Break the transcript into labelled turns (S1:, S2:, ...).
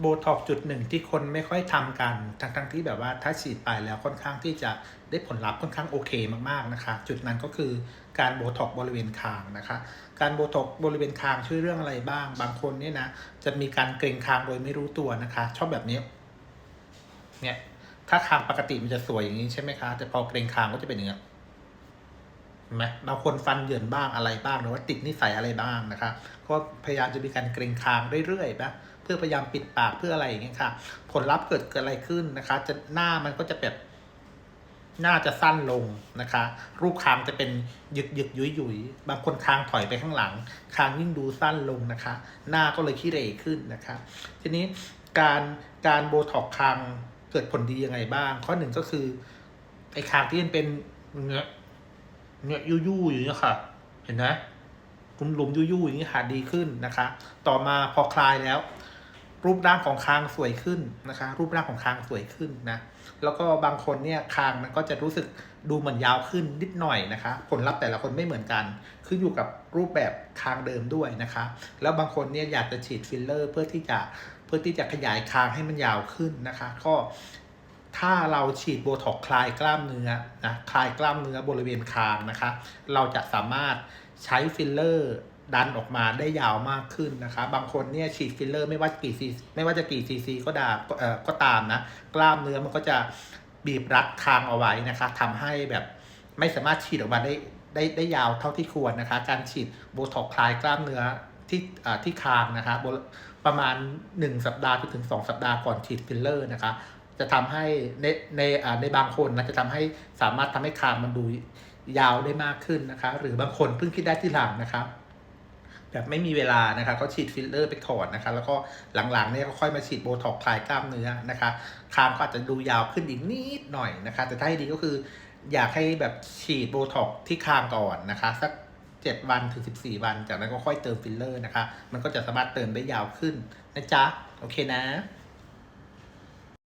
S1: โบท็อกจุดหนึ่งที่คนไม่ค่อยทำกัน ทั้งทั้งๆที่แบบว่าถ้าฉีดไปแล้วค่อนข้างที่จะได้ผลลัพธ์ค่อนข้างโอเคมากๆนะคะ จุดนั้นก็คือการโบท็อกบริเวณคางนะคะ การโบท็อกบริเวณคางช่วยเรื่องอะไรบ้าง บางคนเนี่ยนะจะมีการเกรงคางโดยไม่รู้ตัวนะคะ ชอบแบบนี้เนี่ยถ้าคางปกติมันจะสวยอย่างนี้ใช่ไหมคะ แต่พอเกรงคางก็จะเป็นอย่างนี้เห็นไหมบางคนฟันเหยินบ้างอะไรบ้างหรือว่าติดนิสัยอะไรบ้างนะคะ ก็พยายามจะมีการเกรงคางเรื่อยๆนะ พื่อพยายามปิดปากเพื่ออะไรอย่างเงี้ยค่ะ ผลลัพธ์เกิดเกิดอะไรขึ้นนะคะ จะหน้ามันก็จะแบบหน้าจะสั้นลงนะคะ รูปคางจะเป็นหยึกหยึกยุยยุยบางคนคางถอยไปข้างหลัง คางยิ่งดูสั้นลงนะคะ หน้าก็เลยขี้เหร่ขึ้นนะคะ ทีนี้การการโบท็อกคางเกิดผลดียังไงบ้าง ข้อหนึ่งก็คือไอ้คางที่มันเป็นเนื้อเนื้อยุยยุยอย่างเงี้ยค่ะ เห็นไหมกลุ่มหลุมยุ่ยๆอย่างนี้หาดีขึ้นนะคะ ต่อมาพอคลายแล้ว รูปร่างของคางสวยขึ้นนะคะ รูปร่างของคางสวยขึ้นนะ แล้วก็บางคนเนี่ยคางมันก็จะรู้สึกดูเหมือนยาวขึ้นนิดหน่อยนะคะ ผลลัพธ์แต่ละคนไม่เหมือนกันขึ้นอยู่กับรูปแบบคางเดิมด้วยนะคะ แล้วบางคนเนี่ยอยากจะฉีดฟิลเลอร์ เพื่อที่จะเพื่อที่จะขยายคางให้มันยาวขึ้นนะคะ ก็ถ้าเราฉีดโบท็อกซ์คลายกล้ามเนื้อนะคลายกล้ามเนื้อบริเวณคางนะคะ เราจะสามารถใช้ฟิลเลอร์ ดันออกมาได้ยาวมากขึ้นนะคะ บางคนเนี่ยฉีดฟิลเลอร์ไม่ว่ากี่ซีไม่ว่าจะกี่ซีซีก็ดาเอ่อก็ตามนะ กล้ามเนื้อมันก็จะบีบรัดคางเอาไว้นะคะทำให้แบบไม่สามารถฉีดออกมาได้ได้ได้ยาวเท่าที่ควรนะคะ การฉีดโบท็อกคลายกล้ามเนื้อที่อที่คางนะคะประมาณ 1 สัปดาห์ถึง 2 สัปดาห์ก่อนฉีดฟิลเลอร์นะคะ จะทำให้ในในในบางคนนะจะทำให้สามารถทำให้คางมันดูยาวได้มากขึ้นนะคะ หรือบางคนเพิ่งคิดได้ที่หลังนะคะ แบบไม่มีเวลานะคะก็ฉีดฟิลเลอร์ไปก่อนนะคะ แล้วก็หลังๆเนี่ยก็ค่อยมาฉีดโบท็อกคลายกล้ามเนื้อนะคะคางก็อาจจะดูยาวขึ้นอีกนิดหน่อยนะคะ แต่ถ้าให้ดีก็คืออยากให้แบบฉีดโบท็อกที่คางก่อนนะคะ สัก 7 วันถึง 14 วัน จากนั้นก็ค่อยเติมฟิลเลอร์นะคะ มันก็จะสามารถเติมได้ยาวขึ้นนะจ๊ะ โอเคนะ